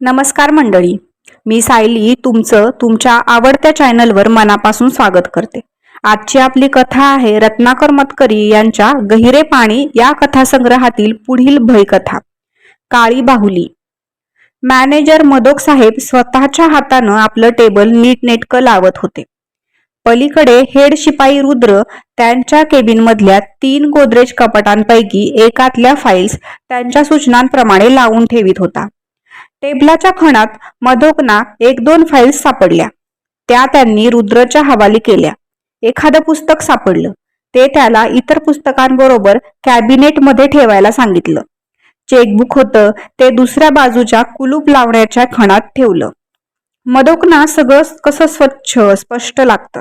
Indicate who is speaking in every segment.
Speaker 1: नमस्कार मंडळी. मी सायली तुमचं तुमच्या आवडत्या चॅनलवर मनापासून स्वागत करते. आजची आपली कथा आहे रत्नाकर मतकरी यांच्या गहिरे पाणी या कथासंग्रहातील पुढील भयकथा काळी बाहुली. मॅनेजर मदोक साहेब स्वतःच्या हातानं आपलं टेबल नीटनेटकं लावत होते. पलीकडे हेड शिपाई रुद्र त्यांच्या केबिनमधल्या तीन गोदरेज कपाटांपैकी एकातल्या फाईल्स त्यांच्या सूचनांप्रमाणे लावून ठेवीत होता. टेबलाच्या खणात मधोकना एक दोन फाईल्स सापडल्या. त्या त्यांनी रुद्रच्या हवाली केल्या. एखादं पुस्तक सापडलं. ते त्याला इतर पुस्तकांबरोबर कॅबिनेटमध्ये ठेवायला सांगितलं. चेकबुक होतं ते दुसऱ्या बाजूच्या कुलूप लावण्याच्या खणात ठेवलं. मदोकना सगळं कसं स्वच्छ स्पष्ट लागतं.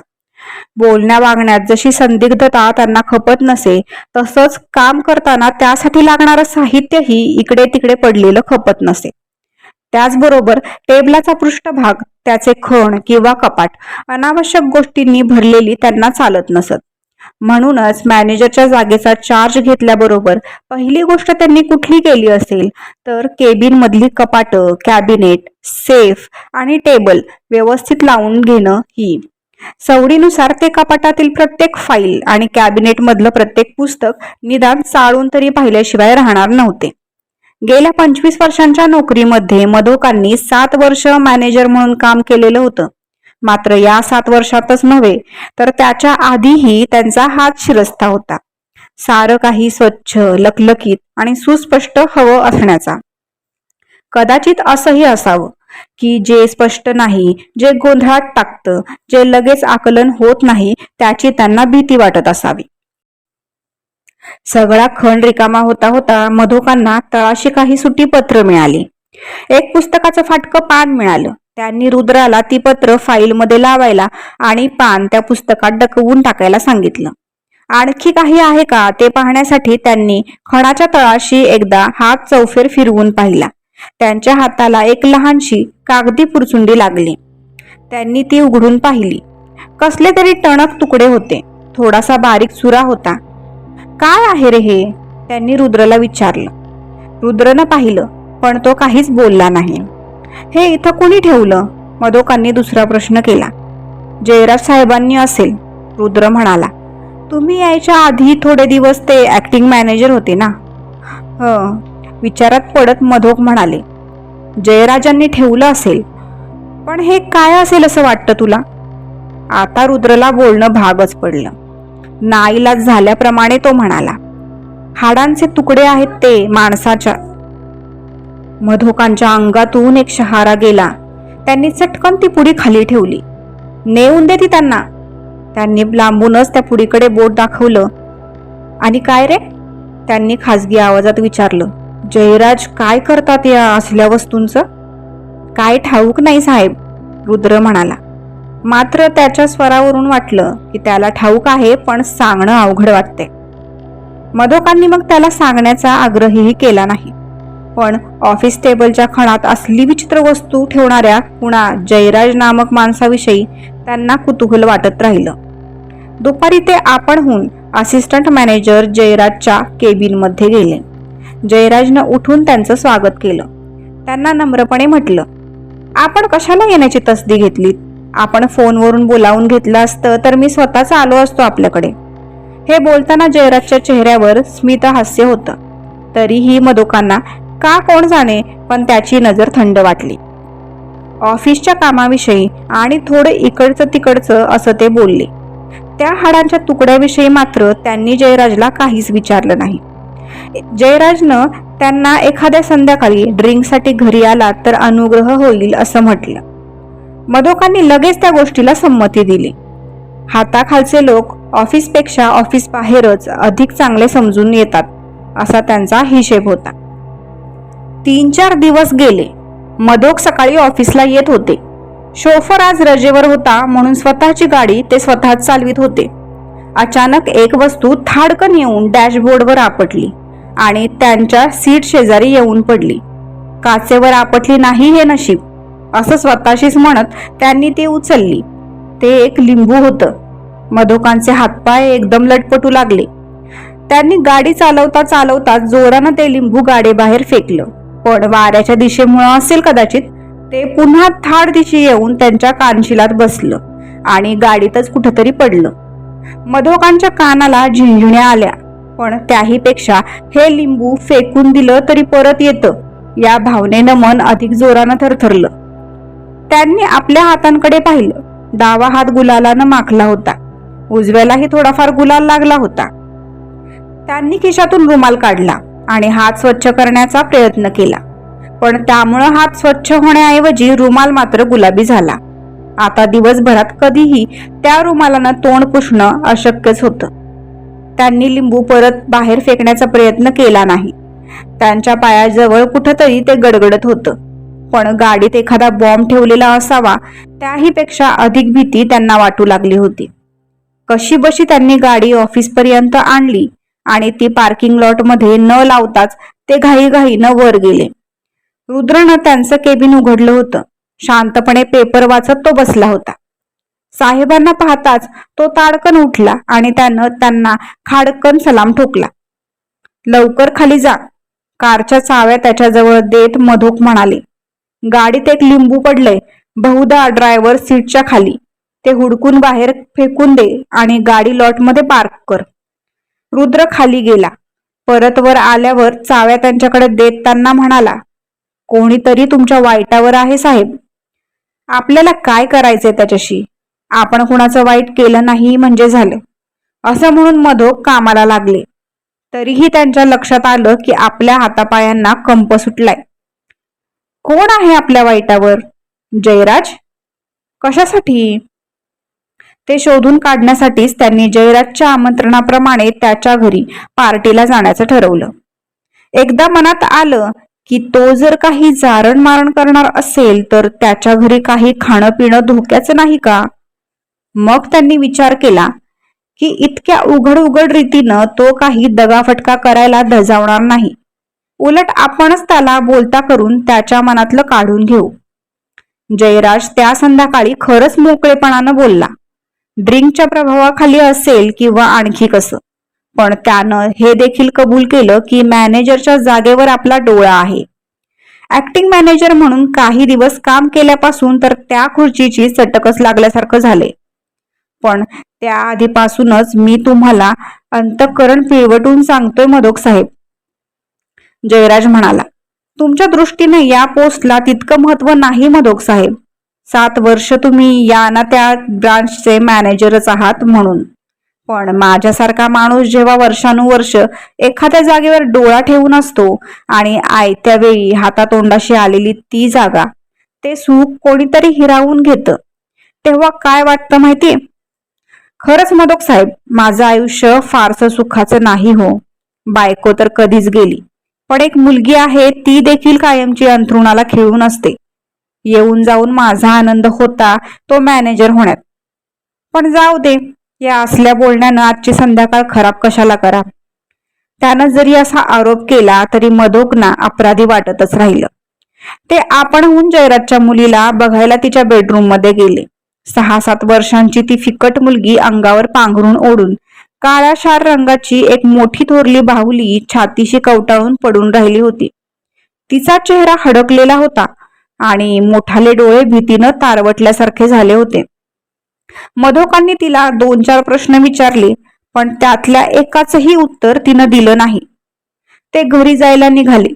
Speaker 1: बोलण्या वागण्यात जशी संदिग्धता त्यांना खपत नसे तसंच काम करताना त्यासाठी लागणारं साहित्यही इकडे तिकडे पडलेलं खपत नसे. त्याचबरोबर टेबलाचा पृष्ठभाग त्याचे खण किंवा कपाट अनावश्यक गोष्टींनी भरलेली त्यांना चालत नसत. म्हणूनच मॅनेजरच्या जागेचा चार्ज घेतल्याबरोबर पहिली गोष्ट त्यांनी कुठली केली असेल? तर केबिन मधली कपाट कॅबिनेट सेफ आणि टेबल व्यवस्थित लावून घेणं ही. सवडीनुसार ते कपाटातील प्रत्येक फाईल आणि कॅबिनेट मधलं प्रत्येक पुस्तक निदान चाळून तरी पाहिल्याशिवाय राहणार नव्हते. गेल्या पंचवीस वर्षांच्या नोकरीमध्ये मधोकांनी सात वर्ष मॅनेजर म्हणून काम केलेलं होतं. मात्र या सात वर्षातच नव्हे तर त्याच्या आधीही त्यांचा हात शिरस्ता होता. सारं काही स्वच्छ लकलकीत आणि सुस्पष्ट हवं असण्याचा. कदाचित असंही असावं की जे स्पष्ट नाही जे गोंधळात टाकतं जे लगेच आकलन होत नाही त्याची त्यांना भीती वाटत असावी. सगळा खण रिकामा होता होता मधोकांना तळाशी काही सुटी पत्र मिळाली. एक पुस्तकाचं फाटकं पान मिळालं. त्यांनी रुद्राला ती पत्र फाईलमध्ये लावायला आणि पान त्या पुस्तकात डकवून टाकायला सांगितलं. आणखी काही आहे का ते पाहण्यासाठी त्यांनी खणाच्या तळाशी एकदा हात चौफेर फिरवून पाहिला. त्यांच्या हाताला एक लहानशी कागदी पुरचुंडी लागली. त्यांनी ती उघडून पाहिली. कसले तरी टणक तुकडे होते. थोडासा बारीक चुरा होता. काय आहे रे हे? त्यांनी रुद्रला विचारलं. रुद्रनं पाहिलं पण तो काहीच बोलला नाही. हे इथं कोणी ठेवलं? मधोकांनी दुसरा प्रश्न केला. जयराज साहेबांनी असेल रुद्र म्हणाला. तुम्ही यायच्या आधी थोडे दिवस ते ऍक्टिंग मॅनेजर होते ना? ह विचारात पडत मधोक म्हणाले. जयराजांनी ठेवलं असेल पण हे काय असेल असं वाटतं तुला? आता रुद्रला बोलणं भागच पडलं. नाईलाज झाल्याप्रमाणे तो म्हणाला हाडांचे तुकडे आहेत ते माणसाच्या. मधोकांच्या अंगातून एक शहारा गेला. त्यांनी चटकन ती पुडी खाली ठेवली. नेऊन दे ती त्यांना. त्यांनी लांबूनच त्या पुडीकडे बोट दाखवलं. आणि काय रे? त्यांनी खासगी आवाजात विचारलं. जयराज काय करतात या असल्या वस्तूंचं? काय ठाऊक नाही साहेब रुद्र म्हणाला. मात्र त्याच्या स्वरावरून वाटलं की त्याला ठाऊक आहे पण सांगणं अवघड वाटते. मधोकांनी मग त्याला सांगण्याचा आग्रहही केला नाही. पण ऑफिस टेबलच्या खणात असली विचित्र वस्तू ठेवणाऱ्या कुणा जयराज नामक माणसाविषयी त्यांना कुतूहल वाटत राहिलं. दुपारी ते आपणहून असिस्टंट मॅनेजर जयराजच्या केबिनमध्ये गेले. जयराजनं उठून त्यांचं स्वागत केलं. त्यांना नम्रपणे म्हटलं आपण कशाला येण्याची तसदी घेतलीत? आपण फोनवरून बोलावून घेतलं असतं तर मी स्वतःच आलो असतो आपल्याकडे. हे बोलताना जयराजच्या चेहऱ्यावर स्मित हास्य होतं. तरीही मधुकांना का कोण जाणे पण त्याची नजर थंड वाटली. ऑफिसच्या कामाविषयी आणि थोडं इकडचं तिकडचं असं ते बोलले. त्या हाडांच्या तुकड्याविषयी मात्र त्यांनी जयराजला काहीच विचारलं नाही. जयराजनं त्यांना एखाद्या संध्याकाळी ड्रिंकसाठी घरी आला तर अनुग्रह होईल असं म्हटलं. मधोकांनी लगेच त्या गोष्टीला संमती दिली. हाताखालचे लोक ऑफिसपेक्षा ऑफिस बाहेरच अधिक चांगले समजून येतात असा त्यांचा हिशेब होता. तीन चार दिवस गेले. मधोक सकाळी ऑफिसला येत होते. शोफर आज रजेवर होता म्हणून स्वतःची गाडी ते स्वतःच चालवित होते. अचानक एक वस्तू थाडकन येऊन डॅशबोर्डवर आपटली आणि त्यांच्या सीट शेजारी येऊन पडली. काचेवर आपटली नाही हे नशीब. असं स्वतःशीच म्हणत त्यांनी ती उचलली. ते एक लिंबू होतं. मधोकांचे हातपाय एकदम लटपटू लागले. त्यांनी गाडी चालवता चालवता जोरानं ते लिंबू गाडीबाहेर फेकलं. पण वाऱ्याच्या दिशेमुळं असेल कदाचित ते पुन्हा थाड दिशी येऊन त्यांच्या कानशिलात बसलं आणि गाडीतच कुठंतरी पडलं. मधोकांच्या कानाला झिंझुण्या आल्या पण त्याही पेक्षा हे लिंबू फेकून दिलं तरी परत येतं. या भावनेनं मन अधिक जोरानं थरथरलं. त्यांनी आपल्या हातांकडे पाहिलं. डावा हात गुलालानं माखला होता. उजव्यालाही थोडाफार गुलाल लागला होता. त्यांनी खिशातून रुमाल काढला आणि हात स्वच्छ करण्याचा प्रयत्न केला. पण त्यामुळं हात स्वच्छ होण्याऐवजी रुमाल मात्र गुलाबी झाला. आता दिवसभरात कधीही त्या रुमालानं तोंड पुसणं अशक्यच होतं. त्यांनी लिंबू परत बाहेर फेकण्याचा प्रयत्न केला नाही. त्यांच्या पायाजवळ कुठंतरी ते गडगडत होतं. पण गाडीत एखादा बॉम्ब ठेवलेला असावा त्याही पेक्षा अधिक भीती त्यांना वाटू लागली होती. कशी बशी त्यांनी गाडी ऑफिसपर्यंत आणली आणि ती पार्किंग लॉटमध्ये न लावताच ते घाईघाईनं वर गेले. रुद्रनं त्यांचं केबिन उघडलं होतं. शांतपणे पेपर वाचत तो बसला होता. साहेबांना पाहताच तो ताडकन उठला आणि त्यानं त्यांना खाडकन सलाम ठोकला. लवकर खाली जा. कारच्या चाव्या त्याच्याजवळ देत मधोक म्हणाले. गाडीत एक लिंबू पडलंय. बहुधा ड्रायव्हर सीटच्या खाली. ते हुडकून बाहेर फेकून दे आणि गाडी लॉटमध्ये पार्क कर. रुद्र खाली गेला. परत वर आल्यावर चाव्या त्यांच्याकडे देत त्यांना म्हणाला कोणीतरी तुमच्या वाईटावर आहे साहेब. आपल्याला काय करायचंय त्याच्याशी? आपण कुणाचं वाईट केलं नाही म्हणजे झालं. असं म्हणून मधोक कामाला लागले. तरीही त्यांच्या लक्षात आलं की आपल्या हातापायांना कंप सुटलाय. कोण आहे आपल्या वाईटावर? जयराज? कशासाठी? ते शोधून काढण्यासाठीच त्यांनी जयराजच्या आमंत्रणाप्रमाणे त्याच्या घरी पार्टीला जाण्याचं ठरवलं. एकदा मनात आलं की तो जर काही जारण मारण करणार असेल तर त्याच्या घरी काही खाणं पिणं धोक्याचं नाही का? मग त्यांनी विचार केला की इतक्या उघड उघड रीतीनं तो काही दगाफटका करायला धजावणार नाही. उलट आपणच त्याला बोलता करून त्याच्या मनातलं काढून घेऊ. जयराज त्या संध्याकाळी खरंच मोकळेपणानं बोलला. ड्रिंकच्या प्रभावाखाली असेल किंवा आणखी कसं पण त्यानं हे देखील कबूल केलं की मॅनेजरच्या जागेवर आपला डोळा आहे. ऍक्टिंग मॅनेजर म्हणून काही दिवस काम केल्यापासून तर त्या खुर्चीची चटकच लागल्यासारखं झाले पण त्या आधीपासूनच मी तुम्हाला अंतःकरण पिळवटून सांगतोय मधोक साहेब. जयराज म्हणाला तुमच्या दृष्टीने या पोस्टला तितकं महत्त्व नाही मधोक साहेब. सात वर्ष तुम्ही या ना त्या ब्रांचचे मॅनेजरच आहात म्हणून. पण माझ्यासारखा माणूस जेव्हा वर्षानुवर्ष एखाद्या जागेवर डोळा ठेवून असतो आणि आयत्या वेळी हातातोंडाशी आलेली ती जागा ते सुख कोणीतरी हिरावून घेतं. तेव्हा काय वाटतं माहितीये? खरंच मदोक साहेब माझं आयुष्य फारसं सुखाचं नाही हो. बायको तर कधीच गेली. पण एक मुलगी आहे ती देखील कायमची अंथरुणाला खिळून असते. येऊन जाऊन माझा आनंद होता तो मॅनेजर होण्यात. पण जाऊ दे या असल्या बोलण्यानं आजची संध्याकाळ खराब कशाला करा? त्यानं जरी असा आरोप केला तरी मधोकना अपराधी वाटतच राहिलं. ते आपणहून जयराजच्या मुलीला बघायला तिच्या बेडरूममध्ये गेले. सहा सात वर्षांची ती फिकट मुलगी अंगावर पांघरून ओढून काळ्या शार रंगाची एक मोठी थोरली बाहुली छातीशी कवटाळून पडून राहिली होती. तिचा चेहरा हडकलेला होता आणि मोठाले डोळे भीतीनं तारवटल्यासारखे झाले होते. मधोकांनी तिला दोन चार प्रश्न विचारले पण त्यातल्या एकाचही उत्तर तिनं दिलं नाही. ते घरी जायला निघाले.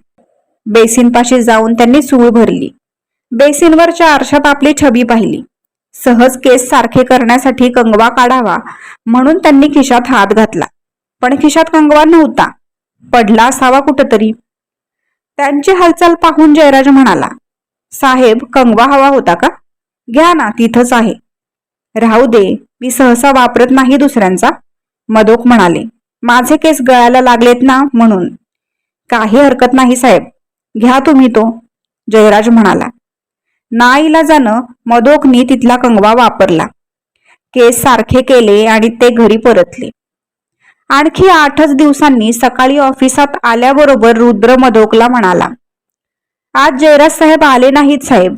Speaker 1: बेसिनपाशी जाऊन त्यांनी सूळ भरली. बेसिनवरच्या आरशात आपली छबी पाहिली. सहज केस सारखे करण्यासाठी कंगवा काढावा म्हणून त्यांनी खिशात हात घातला. पण खिशात कंगवा नव्हता. पडला असावा कुठतरी. त्यांची हालचाल पाहून जयराज म्हणाला साहेब कंगवा हवा होता का? घ्या ना तिथंच आहे. राहू दे मी सहसा वापरत नाही दुसऱ्यांचा. मदोक म्हणाले माझे केस गळायला लागलेत ना म्हणून. काही हरकत नाही साहेब. घ्या तुम्ही तो. जयराज म्हणाला नाईला जाणं मदोकनी तिथला कंगवा वापरला. केस सारखे केले आणि ते घरी परतले. आणखी आठच दिवसांनी सकाळी ऑफिसात आल्याबरोबर रुद्र मदोकला म्हणाला आज जयराज साहेब आले नाहीत साहेब.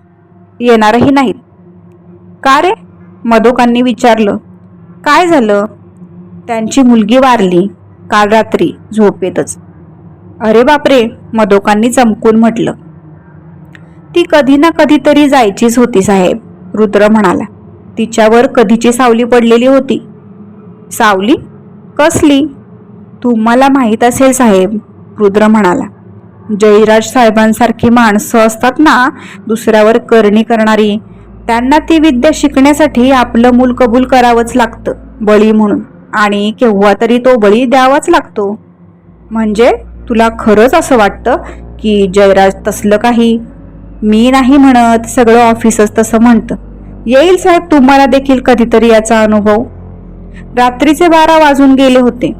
Speaker 1: येणारही नाहीत. का रे? मधोकांनी विचारलं. काय झालं? त्यांची मुलगी वारली. काल रात्री झोपेतच. अरे बापरे मधोकांनी चमकून म्हटलं. ती कधी ना कधीतरी जायचीच होती साहेब रुद्र म्हणाला. तिच्यावर कधीची सावली पडलेली होती. सावली? कसली? तुम्हाला माहीत असेल साहेब रुद्र म्हणाला. जयराज साहेबांसारखी माणसं असतात ना दुसऱ्यावर करणी करणारी त्यांना ती विद्या शिकण्यासाठी आपलं मूल कबूल करावंच लागतं बळी म्हणून. आणि केव्हा तरी तो बळी द्यावाच लागतो. म्हणजे तुला खरंच असं वाटतं की जयराज तसलं काही मी नाही म्हणत सगळं ऑफिसच तसं म्हणतं. येईल साहेब तुम्हाला देखील कधीतरी याचा अनुभव. रात्रीचे बारा वाजून गेले होते.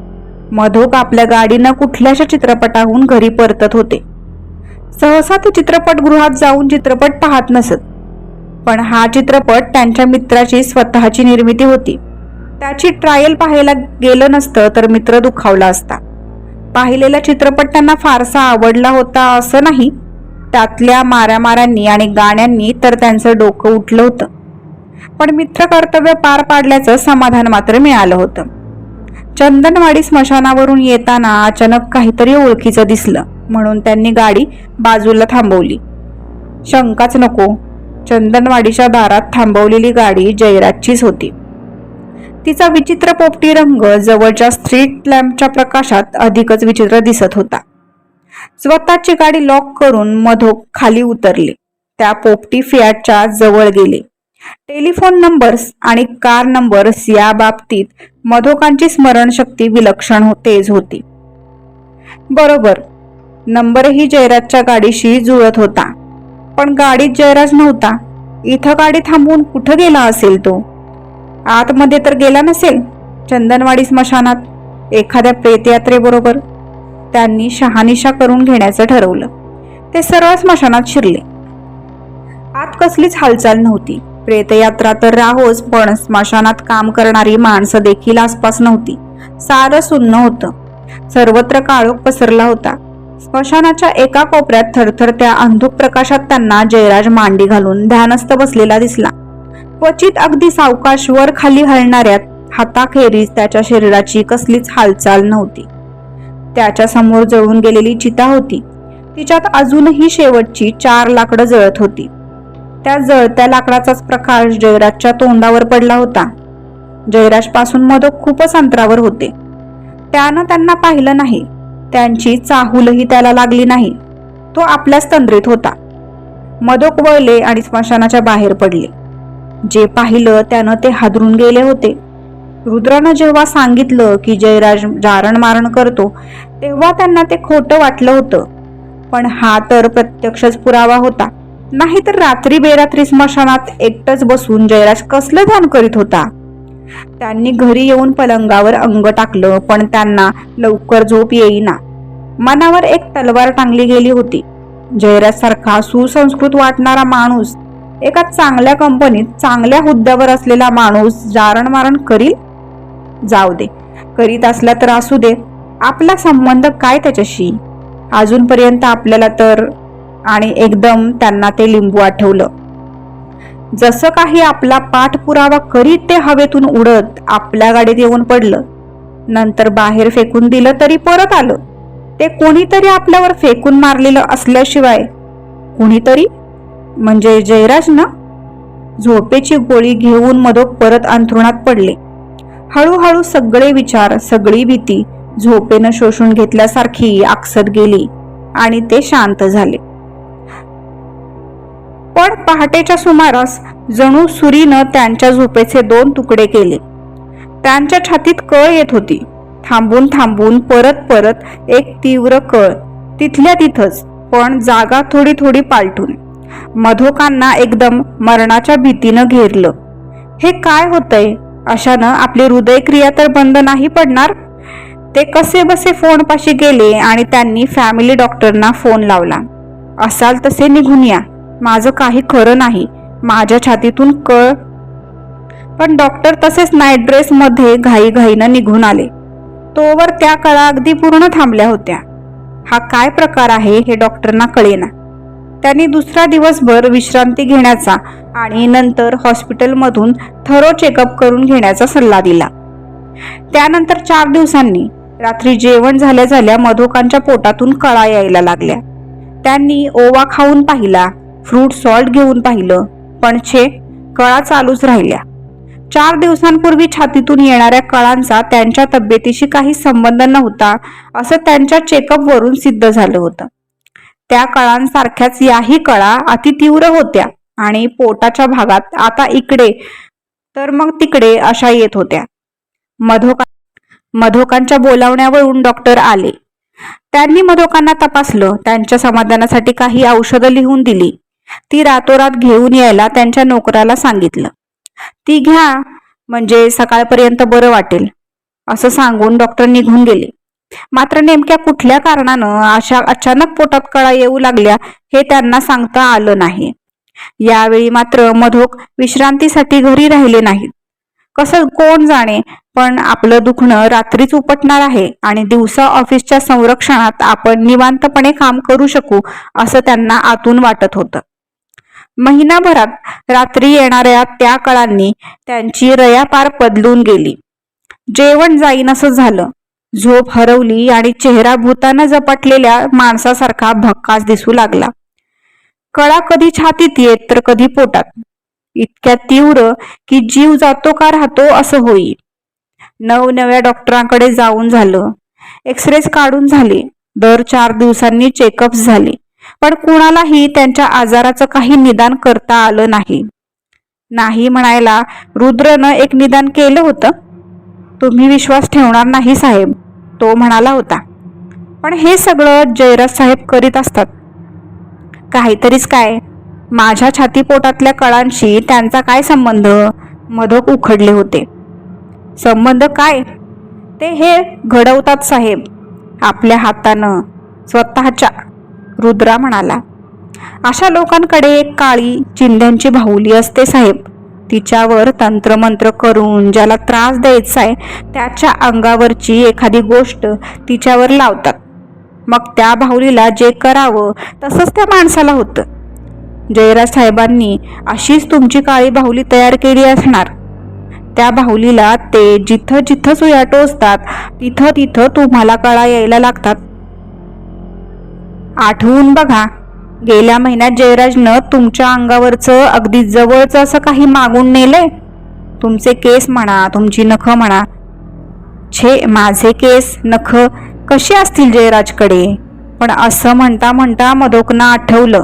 Speaker 1: मधोक आपल्या गाडीनं कुठल्याशा चित्रपटाहून घरी परतत होते. सहसा ते चित्रपटगृहात जाऊन चित्रपट पाहत नसत. पण हा चित्रपट त्यांच्या मित्राची स्वतःची निर्मिती होती. त्याची ट्रायल पाहायला गेलं नसतं तर मित्र दुखावला असता. पाहिलेला चित्रपट त्यांना फारसा आवडला होता असं नाही त्यातल्या माऱ्यामाऱ्यांनी आणि गाण्यांनी तर त्यांचं डोकं उठलं होतं. पण मित्र कर्तव्य पार पाडल्याचं समाधान मात्र मिळालं होतं. चंदनवाडी स्मशानावरून येताना अचानक काहीतरी ओळखीचं दिसलं म्हणून त्यांनी गाडी बाजूला थांबवली. शंकाच नको चंदनवाडीच्या दारात थांबवलेली गाडी जयराजचीच होती. तिचा विचित्र पोपटी रंग जवळच्या स्ट्रीट लॅम्पच्या प्रकाशात अधिकच विचित्र दिसत होता. स्वतःची गाडी लॉक करून मधोक खाली उतरले. त्या पोपटी फियाटच्या जवळ गेले. टेलिफोन नंबर्स आणि कार नंबर्स या बाबतीत मधोकांची स्मरणशक्ती विलक्षण हो-, तेज होती. बरोबर नंबरही जयराजच्या गाडीशी जुळत होता. पण गाडीत जयराज नव्हता. इथं गाडी थांबवून कुठं गेला असेल तो? आतमध्ये तर गेला नसेल चंदनवाडी स्मशानात एखाद्या प्रेतयात्रेबरोबर. त्यांनी शहानिशा करून घेण्याचं ठरवलं. ते सरळ स्मशानात शिरले. आत कसलीच हालचाल नव्हती. प्रेतयात्रा तर राहोच पण स्मशानात काम करणारी माणसं देखील आसपास नव्हती. सारं सुन्न होतं. सर्वत्र काळोख पसरला होता. स्मशानाच्या एका कोपऱ्यात थरथरत्या अंधुक प्रकाशात त्यांना जयराज मांडी घालून ध्यानस्थ बसलेला दिसला. क्वचित अगदी सावकाश वर खाली हलणाऱ्या हाताखेरीज त्याच्या शरीराची कसलीच हालचाल नव्हती. त्याच्यासमोर जळून गेलेली चिता होती. तिच्यात अजूनही शेवटची चार लाकडं जळत होती. त्या जळत्या लाकडाचाच प्रकाश जयराजच्या तोंडावर पडला होता. जयराजपासून मदक खूपच अंतरावर होते. त्यानं त्यांना पाहिलं नाही. त्यांची चाहूलही त्याला लागली नाही. तो आपल्याच तंद्रीत होता. मदोक वळले आणि स्मशानाच्या बाहेर पडले. जे पाहिलं त्यानं ते हादरून गेले होते. रुद्रानं जेव्हा सांगितलं की जयराज जारण मारण करतो तेव्हा त्यांना ते खोटं वाटलं होतं. पण हा तर प्रत्यक्षच पुरावा होता. नाहीतर रात्री बेरात्री स्मशानात एकटंच बसून जयराज कसलं ध्यान करीत होता? त्यांनी घरी येऊन पलंगावर अंग टाकलं पण त्यांना लवकर झोप येईना. मनावर एक तलवार टांगली गेली होती. जयराज सारखा सुसंस्कृत वाटणारा माणूस एका चांगल्या कंपनीत चांगल्या हुद्द्यावर असलेला माणूस जारण मारण करील? जाऊ दे. करीत असला तर असू दे. आपला संबंध काय त्याच्याशी? अजूनपर्यंत आपल्याला तर आणि एकदम त्यांना ते लिंबू आठवलं जसं काही आपला पाठपुरावा करीत ते हवेतून उडत आपल्या गाडीत येऊन पडलं. नंतर बाहेर फेकून दिलं तरी परत आलं. ते कोणीतरी आपल्यावर फेकून मारलेलं असल्याशिवाय कुणीतरी? म्हणजे जयराज ना? झोपेची गोळी घेऊन मधोक परत अंथरुणात पडले. हळूहळू सगळे विचार सगळी भीती झोपेनं शोषून घेतल्यासारखी आकसत गेली आणि ते शांत झाले. पण पहाटेच्या सुमारास जणू सुरीनं त्यांच्या झोपेचे दोन तुकडे केले. त्यांच्या छातीत कळ येत होती. थांबून थांबून परत परत एक तीव्र कळ तिथल्या तिथंच पण जागा थोडी थोडी पालटून. मधोकांना एकदम मरणाच्या भीतीनं घेरलं. हे काय होतंय? अशानं आपली हृदयक्रिया तर बंद नाही पडणार. ते कसे बसे फोनपाशी गेले आणि त्यांनी फॅमिली डॉक्टरना फोन लावला. असाल तसे निघून या. माझं काही खरं नाही. माझ्या छातीतून कळ. पण डॉक्टर तसेच नाईट ड्रेसमध्ये घाईघाईनं निघून आले. तोवर त्या कळा अगदी पूर्ण थांबल्या होत्या. हा काय प्रकार आहे हे डॉक्टरना कळेना. त्यांनी दुसरा दिवसभर विश्रांती घेण्याचा आणि नंतर हॉस्पिटलमधून थरो चेकअप करून घेण्याचा सल्ला दिला. त्यानंतर चार दिवसांनी रात्री जेवण झाल्या झाल्या मधोकांच्या पोटातून कळा यायला लागल्या. त्यांनी ओवा खाऊन पाहिला फ्रूट सॉल्ट घेऊन पाहिलं पण छे कळा चालूच राहिल्या. चार दिवसांपूर्वी छातीतून येणाऱ्या कळांचा त्यांच्या तब्येतीशी काही संबंध नव्हता असं त्यांच्या चेकअपवरून सिद्ध झालं होतं. त्या कळांसारख्याच याही कळा अतितीव्र होत्या आणि पोटाच्या भागात आता इकडे तर मग तिकडे अशा येत होत्या. मधोका मधोकांच्या बोलावण्यावरून डॉक्टर आले. त्यांनी मधोकांना तपासलं. त्यांच्या समाधानासाठी काही औषधं लिहून दिली. ती रातोरात घेऊन यायला त्यांच्या नोकराला सांगितलं. ती घ्या म्हणजे सकाळपर्यंत बरं वाटेल असं सांगून डॉक्टर निघून गेले. मात्र नेमक्या कुठल्या कारणानं अशा अचानक पोटात कळा येऊ लागल्या हे त्यांना सांगता आलं नाही. यावेळी मात्र मधोक विश्रांतीसाठी घरी राहिले नाहीत. कसं कोण जाणे पण आपलं दुखणं रात्रीच उपटणार आहे आणि दिवसा ऑफिसच्या संरक्षणात आपण निवांतपणे काम करू शकू असं त्यांना आतून वाटत होतं. महिनाभरात रात्री येणाऱ्या त्या कळांनी त्यांची रया पार बदलून गेली. जेवण जाईन असं झालं. झोप हरवली आणि चेहरा भूतानं झपाटलेल्या माणसासारखा भक्कास दिसू लागला. कळा कधी छातीत येत तर कधी पोटात. इतक्या तीव्र की जीव जातो का राहतो असं होई. नवनव्या डॉक्टरांकडे जाऊन झालं. एक्सरेज काढून झाले. दर चार दिवसांनी चेकअप झाले. पण कुणालाही त्यांच्या आजाराचं काही निदान करता आलं नाही. नाही म्हणायला रुद्रनं एक निदान केलं होतं? तुम्ही विश्वास ठेवणार नाही साहेब. तो म्हणाला होता. पण हे सगळं जयराज साहेब करीत असतात. काहीतरीच काय? माझ्या छातीपोटातल्या कळांशी त्यांचा काय संबंध? मधक उखडले होते. संबंध काय? ते हे घडवतात साहेब. आपल्या हातानं स्वतःच्या रुद्रा म्हणाला. अशा लोकांकडे एक काळी चिंध्यांची बाहुली असते साहेब. तिच्यावर तंत्रमंत्र करून ज्याला त्रास द्यायचा आहे त्याच्या अंगावरची एखादी गोष्ट तिच्यावर लावतात. मग त्या बाहुलीला जे करावं तसंच त्या माणसाला होतं. जयराज साहेबांनी अशीच तुमची काळी बाहुली तयार केली असणार. त्या बाहुलीला ते जिथं जिथं सुया टोचतात तिथं तिथं तुम्हाला कळा यायला लागतात. आठवून बघा गेल्या महिन्यात जयराजनं तुमच्या अंगावरचं अगदी जवळचं असं काही मागून नेलंय? तुमचे केस म्हणा तुमची नख म्हणा. छे माझे केस नख कशी असतील जयराजकडे? पण असं म्हणता म्हणता मधोकनं आठवलं.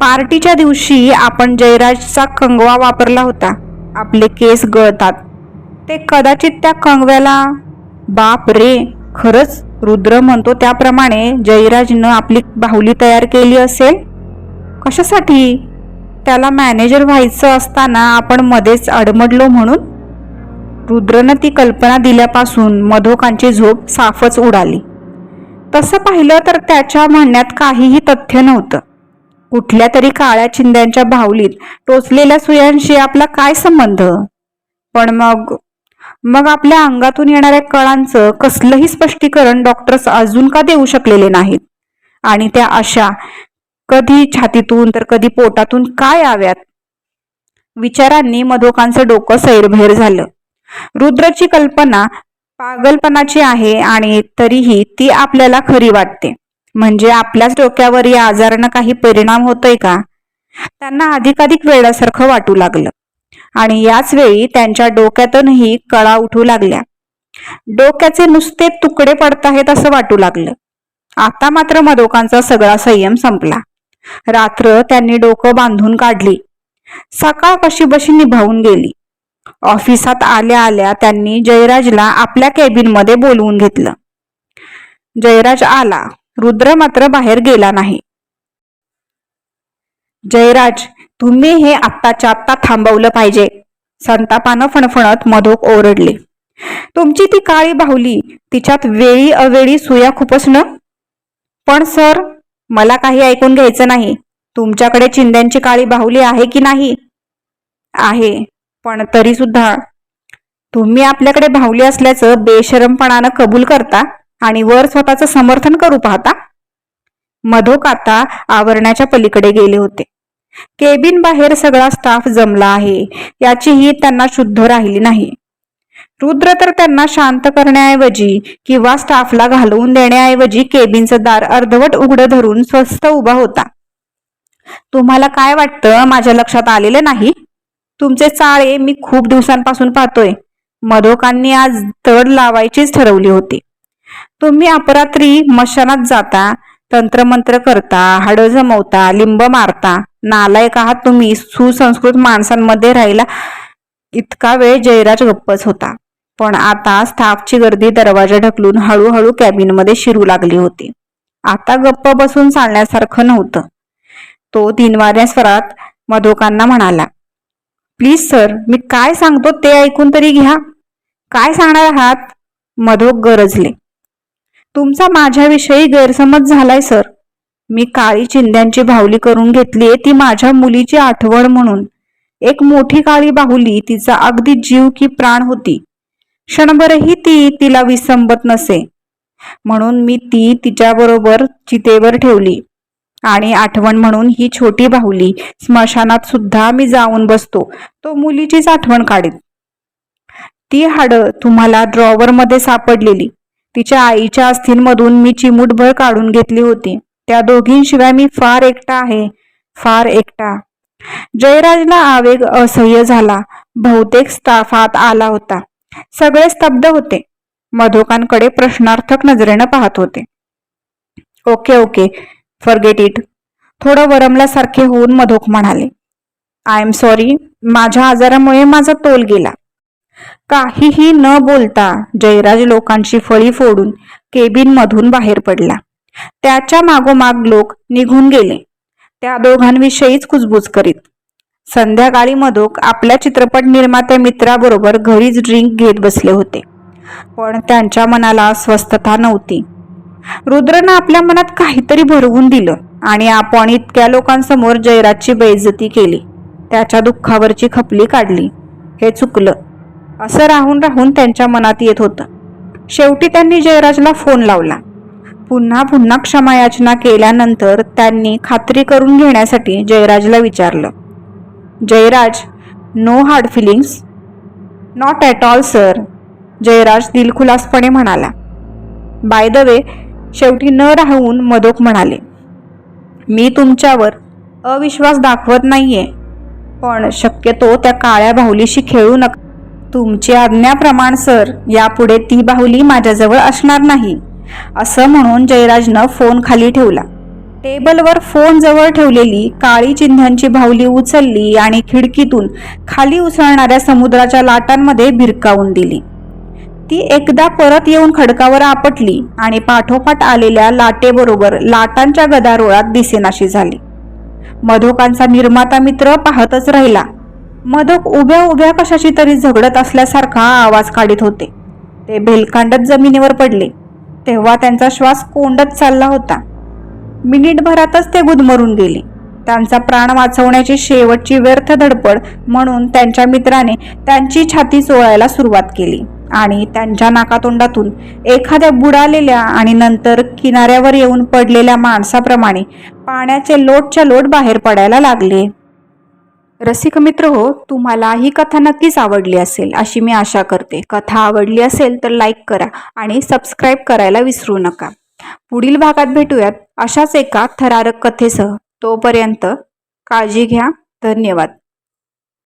Speaker 1: पार्टीच्या दिवशी आपण जयराजचा कंगवा वापरला होता. आपले केस गळतात. ते कदाचित त्या कंगव्याला बाप रे खरंच रुद्र म्हणतो त्याप्रमाणे जयराजनं आपली बाहुली तयार केली असेल? कशासाठी? त्याला मॅनेजर व्हायचं असताना आपण मध्येच अडमडलो म्हणून? रुद्रनं ती कल्पना दिल्यापासून मधोकांची झोप साफच उडाली. तसं पाहिलं तर त्याच्या म्हणण्यात काहीही तथ्य नव्हतं. कुठल्या तरी काळ्या चिंध्यांच्या बाहुलीत टोचलेल्या सुयांशी आपला काय संबंध? पण मग मग आपल्या अंगातून येणाऱ्या कळांचं कसलंही स्पष्टीकरण डॉक्टर्स अजून का देऊ शकलेले नाहीत? आणि त्या अशा कधी छातीतून तर कधी पोटातून काय याव्यात? विचारांनी मधोकांचं डोकं सैरभैर झालं. रुद्रची कल्पना पागलपणाची आहे आणि तरीही ती आपल्याला खरी वाटते. म्हणजे आपल्याच डोक्यावर या आजारानं काही परिणाम होतोय का? त्यांना अधिकाधिक वेळासारखं वाटू लागलं. आणि याच वेळी त्यांच्या डोक्यातूनही कळा उठू लागल्या. डोक्याचे नुसते तुकडे पडत आहेत असं वाटू लागलं. आता मात्र मधोकांचा सगळा संयम संपला. रात्र त्यांनी डोकं बांधून काढली. सकाळ कशी बशी निभावून गेली. ऑफिसात आल्या आल्या त्यांनी जयराजला आपल्या केबिनमध्ये बोलवून घेतलं. जयराज आला. रुद्र मात्र बाहेर गेला नाही. जयराज तुम्ही हे आत्ताच्या आत्ता थांबवलं पाहिजे. संतापानं फणफणत मधोक ओरडले. तुमची ती काळी बाहुली तिच्यात वेळी अवेळी सुया खुपसणं पण सर मला काही ऐकून घ्यायचं नाही. तुमच्याकडे चिंध्यांची काळी बाहुली आहे की नाही? आहे पण तरी सुद्धा तुम्ही आपल्याकडे बाहुली असल्याचं बेशरमपणानं कबूल करता आणि वर स्वतःचं समर्थन करू पाहता? मधोक आता आवरण्याच्या पलीकडे गेले होते. केबिन बाहेर सगळा स्टाफ जमला आहे. याचीही त्यांना शुद्ध राहिली नाही. रुद्र तर त्यांना शांत करण्याऐवजी किंवा स्टाफला घालवून देण्याऐवजी केबिनचं दार अर्धवट उघडं धरून स्वस्थ उभा होता. तुम्हाला काय वाटतं? माझ्या लक्षात आलेलं नाही. तुमचे चाळे मी खूप दिवसांपासून पाहतोय. मधोकांनी आज तड लावायचीच ठरवली होती. तुम्ही अपरात्री मशानात जाता तंत्रमंत्र करता हाडं जमवता लिंब मारता नालायक आहात तुम्ही. सुसंस्कृत माणसांमध्ये राहिला इतका वेळ जयराज गप्पच होता. पण आता स्टाफची गर्दी दरवाजा ढकलून हळूहळू कॅबिनमध्ये शिरू लागली होती. आता गप्प बसून चालण्यासारखं नव्हतं. तो दिनवाऱ्या स्वरात मधोकांना म्हणाला प्लीज सर मी काय सांगतो ते ऐकून तरी घ्या. काय सांगणार आहात? मधोक गरजले तुमचा माझ्याविषयी गैरसमज झालाय सर. मी काळी चिंध्यांची बाहुली करून घेतलीये ती माझ्या मुलीची आठवण म्हणून. एक मोठी काळी बाहुली तिचा अगदी जीव की प्राण होती. क्षणभरही ती तिला विसंबत नसे. म्हणून मी ती तिच्याबरोबर चितेवर ठेवली. आणि आठवण म्हणून ही छोटी बाहुली स्मशानात सुद्धा मी जाऊन बसतो तो मुलीचीच आठवण काढेल. ती हाडं तुम्हाला ड्रॉवर मध्ये सापडलेली. तिच्या आईच्या अस्थींमधून मी चिमूटभर काढून घेतली होती. त्या दोघींशिवाय मी फार एकटा आहे. फार एकटा. जयराजला आवेग असह्य झाला. बहुतेक स्टाफात आला होता. सगळे स्तब्ध होते. मधोकांकडे प्रश्नार्थक नजरेनं पाहत होते. Okay okay. Forget it. थोडं वरमल्यासारखे होऊन मधोक म्हणाले. I am sorry. माझ्या आजारामुळे माझा तोल गेला. काहीही न बोलता. जयराज लोकांची फळी फोडून केबिन मधून बाहेर पडला. त्याच्या मागोमाग लोक निघून गेले. त्या दोघांविषयीच कुजबूज करीत. संध्याकाळी मधोक आपल्या चित्रपट निर्मात्या मित्राबरोबर घरीच ड्रिंक घेत बसले होते. पण त्यांच्या मनाला स्वस्थता नव्हती. रुद्रनं आपल्या मनात काहीतरी भरवून दिलं आणि आपण इतक्या लोकांसमोर जयराजची बेइज्जती केली. त्याच्या दुःखावरची खपली काढली. हे चुकलं. असं राहून राहून त्यांच्या मनात येत होतं. शेवटी त्यांनी जयराजला फोन लावला. पुन्हा पुन्हा क्षमायाचना केल्यानंतर त्यांनी खात्री करून घेण्यासाठी जयराजला विचारलं. Jayraj no hard feelings not at all sir Jayraj दिलखुलासपणे म्हणाला. बाय द वे शेवटी न राहून मदोक म्हणाले मी तुमच्यावर अविश्वास दाखवत नाहीये पण शक्यतो त्या काळ्या बाहुलीशी खेळू नका. तुमची आज्ञाप्रमाण सर यापुढे ती बाहुली माझ्याजवळ असणार नाही. असं म्हणून जयराजनं फोन खाली ठेवला. टेबलवर फोन जवळ ठेवलेली काळी चिन्हांची भावली उचलली आणि खिडकीतून खाली उसळणाऱ्या समुद्राच्या लाटांमध्ये भिरकावून दिली. ती एकदा परत येऊन खडकावर आपटली आणि पाठोपाठ आलेल्या लाटेबरोबर लाटांच्या गदारोळात दिसेनाशी झाली. मधोकांचा निर्माता मित्र पाहतच राहिला. मधोक उभ्या उभ्या कशाशी तरी झगडत असल्यासारखा आवाज काढीत होते. ते भेलकांडत जमिनीवर पडले. तेव्हा त्यांचा श्वास कोंडत चालला होता. मिनिटभरातच ते गुदमरून गेले. त्यांचा प्राण वाचवण्याची शेवटची व्यर्थ धडपड म्हणून त्यांच्या मित्राने त्यांची छाती चोळायला सुरुवात केली आणि त्यांच्या नाकातोंडातून एखाद्या बुडालेल्या आणि नंतर किनाऱ्यावर येऊन पडलेल्या माणसाप्रमाणे पाण्याचे लोटच्या लोट बाहेर पडायला लागले. रसिक मित्र हो तुम्हाला ही कथा नक्कीच आवडली असेल अशी मी आशा करते. कथा आवडली असेल तर लाईक करा आणि सबस्क्राईब करायला विसरू नका. पुढील भागात भेटूयात अशाच एका थरारक कथेसह. तोपर्यंत काळजी घ्या. धन्यवाद.